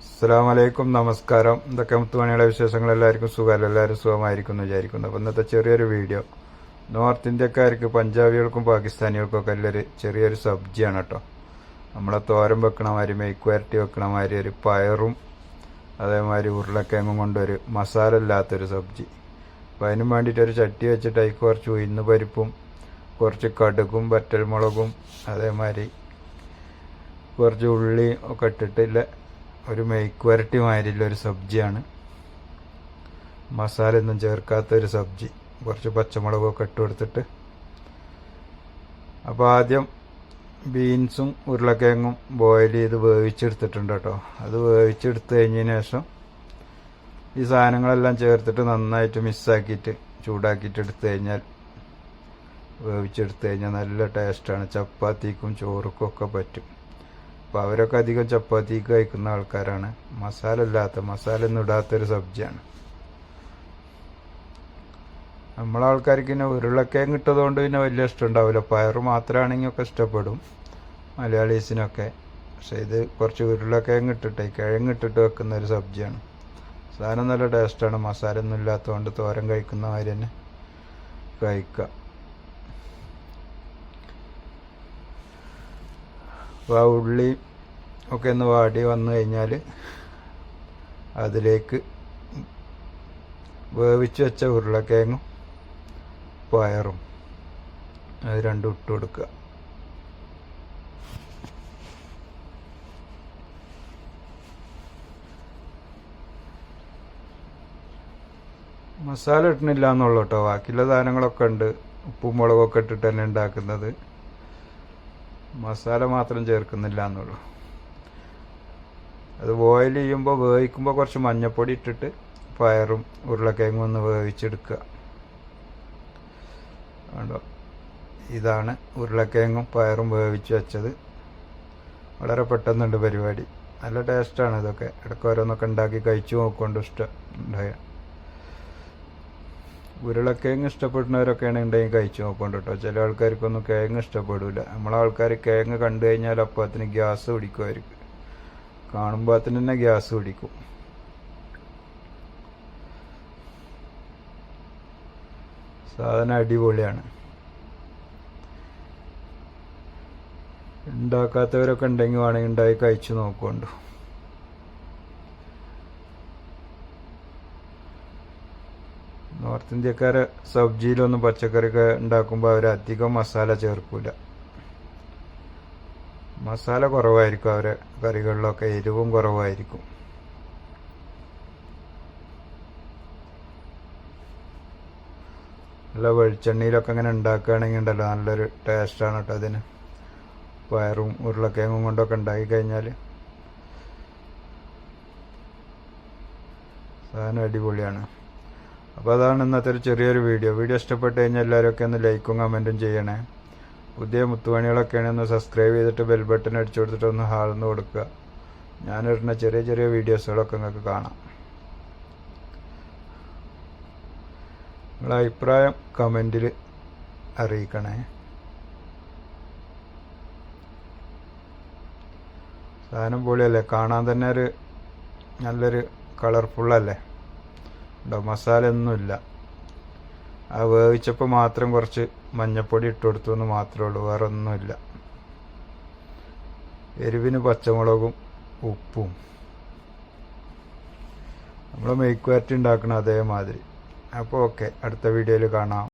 അസ്സാം വലൈക്കും നമസ്കാരം. ഇതൊക്കെ മുത്തുമണിയുടെ വിശേഷങ്ങൾ? എല്ലാവർക്കും സുഖമല്ല? എല്ലാവരും സുഖമായിരിക്കും എന്ന് വിചാരിക്കുന്നു. അപ്പോൾ ഇന്നത്തെ ചെറിയൊരു വീഡിയോ. നോർത്ത് ഇന്ത്യക്കാർക്ക് പഞ്ചാബികൾക്കും പാകിസ്ഥാനികൾക്കും ഒക്കെ ഉള്ളൊരു ചെറിയൊരു സബ്ജിയാണ് കേട്ടോ. നമ്മളെ തോരം വെക്കണ മാതിരി മെയ്ക്വാരിറ്റി വെക്കണ മാതിരി ഒരു പയറും അതേമാതിരി ഉരുളക്കിഴങ്ങും കൊണ്ടൊരു മസാല ഇല്ലാത്തൊരു സബ്ജി. അപ്പോൾ അതിനും വേണ്ടിയിട്ട് ഒരു ചട്ടി വെച്ചിട്ട് അതിൽ കുറച്ച് ഉയർന്ന് പരിപ്പും കുറച്ച് കടുകും വറ്റൽമുളകും അതേമാതിരി കുറച്ച് ഉള്ളി ഒക്കെ ഇട്ടിട്ടില്ല ഒരു മെയ്ക്വാരിറ്റി മാതിരിയുള്ള ഒരു സബ്ജിയാണ്. മസാല ഒന്നും ചേർക്കാത്ത ഒരു സബ്ജി. കുറച്ച് പച്ചമുളകൊക്കെ ഇട്ട് കൊടുത്തിട്ട്. അപ്പോൾ ആദ്യം ബീൻസും ഉരുളക്കിഴങ്ങും ബോയിൽ ചെയ്ത് വേവിച്ചെടുത്തിട്ടുണ്ട് കേട്ടോ. അത് വേവിച്ചെടുത്ത് കഴിഞ്ഞതിന് ശേഷം ഈ സാധനങ്ങളെല്ലാം ചേർത്തിട്ട് നന്നായിട്ട് മിക്സാക്കിയിട്ട് ചൂടാക്കിയിട്ട് എടുത്തു കഴിഞ്ഞാൽ വേവിച്ചെടുത്ത് കഴിഞ്ഞാൽ നല്ല ടേസ്റ്റാണ് ചപ്പാത്തിക്കും ചോറുക്കും ഒക്കെ പറ്റും. അപ്പോൾ അവരൊക്കെ അധികം ചപ്പാത്തിക്ക് കഴിക്കുന്ന ആൾക്കാരാണ്. മസാല ഇല്ലാത്ത മസാല ഒന്നും ഇടാത്തൊരു സബ്ജിയാണ്. നമ്മളെ ആൾക്കാർക്ക് പിന്നെ ഉരുളക്കിഴങ്ങ് ഇട്ടതുകൊണ്ട് പിന്നെ വലിയ ഇഷ്ടം ഉണ്ടാവില്ല പയറ് മാത്രമാണെങ്കിൽ ഒക്കെ ഇഷ്ടപ്പെടും മലയാളീസിനൊക്കെ. പക്ഷെ ഇത് കുറച്ച് ഉരുളക്കിഴങ്ങ് ഇട്ടിട്ട് കിഴങ്ങ് ഇട്ടിട്ട് വെക്കുന്ന ഒരു സബ്ജിയാണ്. സാധനം നല്ല ടേസ്റ്റാണ്. മസാല ഒന്നും ഇല്ലാത്തതുകൊണ്ട് തോരൻ കഴിക്കുന്ന തന്നെ കഴിക്കുക. അപ്പോൾ ഉള്ളി ഒക്കെ ഒന്ന് വാടി വന്നു കഴിഞ്ഞാൽ അതിലേക്ക് വേവിച്ച് വെച്ച ഉരുളക്കിഴങ്ങും പയറും അത് രണ്ടും ഇട്ട് കൊടുക്കുക. മസാല ഇടുന്നില്ല എന്നുള്ളൂ കേട്ടോ. ബാക്കിയുള്ള സാധനങ്ങളൊക്കെ ഉണ്ട്. ഉപ്പും മുളകൊക്കെ ഇട്ടിട്ട് തന്നെ ഉണ്ടാക്കുന്നത്. മസാല മാത്രം ചേർക്കുന്നില്ല എന്നുള്ളൂ. അത് ബോയിൽ ചെയ്യുമ്പോൾ വേവിക്കുമ്പോൾ കുറച്ച് മഞ്ഞപ്പൊടി ഇട്ടിട്ട് പയറും ഉരുളക്കിഴങ്ങും ഒന്ന് വേവിച്ചെടുക്കുക. കണ്ടോ? ഇതാണ് ഉരുളക്കിഴങ്ങും പയറും വേവിച്ച് വെച്ചത്. വളരെ പെട്ടെന്നുണ്ട് പരിപാടി. നല്ല ടേസ്റ്റാണ് ഇതൊക്കെ. ഇടയ്ക്ക് ഓരോന്നൊക്കെ ഉണ്ടാക്കി കഴിച്ചു നോക്കൊണ്ട് ഇഷ്ടം. ഉണ്ടായ ഉരുളക്കിഴങ്ങ് ഇഷ്ടപ്പെടുന്നവരൊക്കെയാണ് ഉണ്ടെങ്കിൽ കഴിച്ചു നോക്കണ്ട കേട്ടോ. ചില ആൾക്കാർക്കൊന്നും കിഴങ്ങ് ഇഷ്ടപ്പെടില്ല നമ്മളെ ആൾക്കാർ കിഴങ്ങ് കണ്ടു കഴിഞ്ഞാൽ അപ്പോൾ അതിന് ഗ്യാസ് പിടിക്കുമായിരിക്കും. കാണുമ്പോൾ അതിന് തന്നെ ഗ്യാസ് പിടിക്കും. സാധനം അടിപൊളിയാണ്. ഉണ്ടാക്കാത്തവരൊക്കെ ഉണ്ടെങ്കിൽ വേണമെങ്കിൽ ഉണ്ടായി കഴിച്ചു നോക്കുകൊണ്ടു നോർത്ത് ഇന്ത്യക്കാരെ സബ്ജിയിലൊന്നും പച്ചക്കറിയൊക്കെ ഉണ്ടാക്കുമ്പോൾ അവർ അധികം മസാല ചേർക്കൂല. മസാല കുറവായിരിക്കും അവരെ കറികളിലൊക്കെ എരിവും കുറവായിരിക്കും. നല്ല വെളിച്ചെണ്ണയിലൊക്കെ അങ്ങനെ ഉണ്ടാക്കുകയാണെങ്കിൽ ഉണ്ടല്ലോ നല്ലൊരു ടേസ്റ്റാണ് കേട്ടോ അതിന്. പയറും ഉരുളക്കിഴങ്ങും കൊണ്ടൊക്കെ ഉണ്ടാക്കി കഴിഞ്ഞാൽ സാധനം അടിപൊളിയാണ്. അപ്പോൾ അതാണ് ഇന്നത്തെ ഒരു ചെറിയൊരു വീഡിയോ. വീഡിയോ ഇഷ്ടപ്പെട്ട് കഴിഞ്ഞാൽ എല്ലാവരൊക്കെ ഒന്ന് ലൈക്കും കമന്റും ചെയ്യണേ. പുതിയ മുത്തുപണികളൊക്കെയാണ് ഒന്ന് സബ്സ്ക്രൈബ് ചെയ്തിട്ട് ബെൽ ബട്ടൺ അടിച്ചു കൊടുത്തിട്ട് ഒന്ന് ഹാളിന്ന് കൊടുക്കുക. ഞാനിടുന്ന ചെറിയ ചെറിയ വീഡിയോസുകളൊക്കെ നിങ്ങൾക്ക് കാണാം. നിങ്ങളുടെ അഭിപ്രായം കമന്റിൽ അറിയിക്കണേ. സാധനം പൊളിയല്ലേ? കാണാൻ തന്നെ ഒരു നല്ലൊരു കളർഫുള്ളല്ലേ? ഉണ്ടോ? മസാല ഒന്നുമില്ല ആ വേവിച്ചപ്പോൾ മാത്രം കുറച്ച് മഞ്ഞപ്പൊടി ഇട്ട് കൊടുത്തു എന്ന് മാത്രമേ ഉള്ളൂ. വേറെ ഒന്നുമില്ല എരിവിന് പച്ചമുളകും ഉപ്പും. നമ്മൾ മെയ്ക്ക് വരട്ടി ഉണ്ടാക്കണം അതേമാതിരി. അപ്പോൾ ഓക്കെ. അടുത്ത വീഡിയോയിൽ കാണാം.